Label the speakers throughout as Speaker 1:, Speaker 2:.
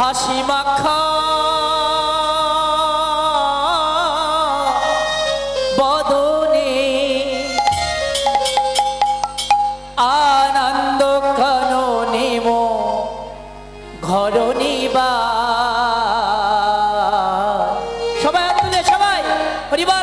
Speaker 1: হাসি মাখা। বদনে আনন্দ কন নেম ঘর নিবা সবাই সবাই। পরিবার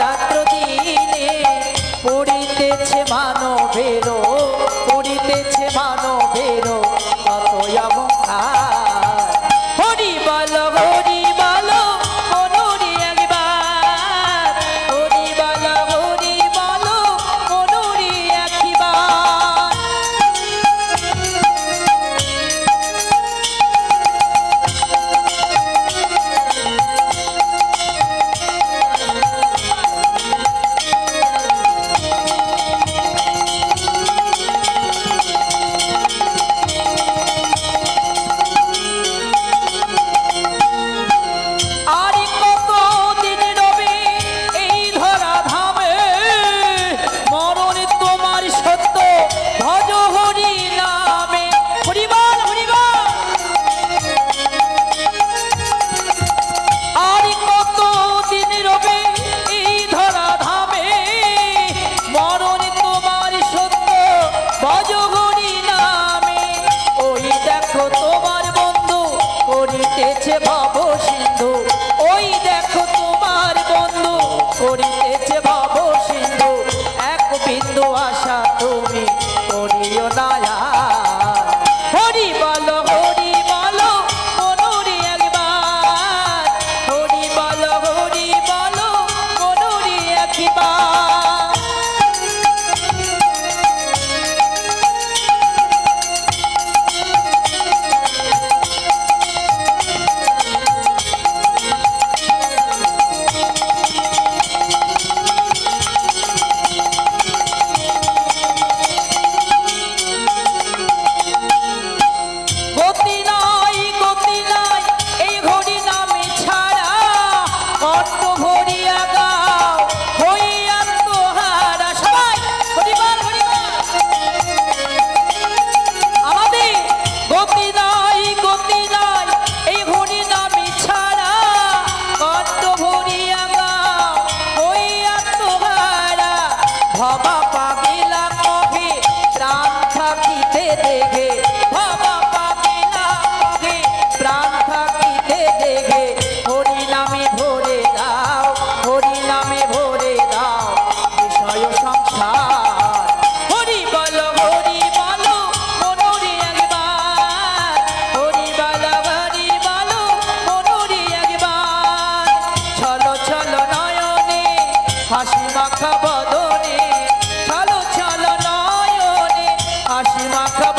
Speaker 1: বাব সিন্ধু মাখা বদনে ছালো ছালো নয় আশি মাখা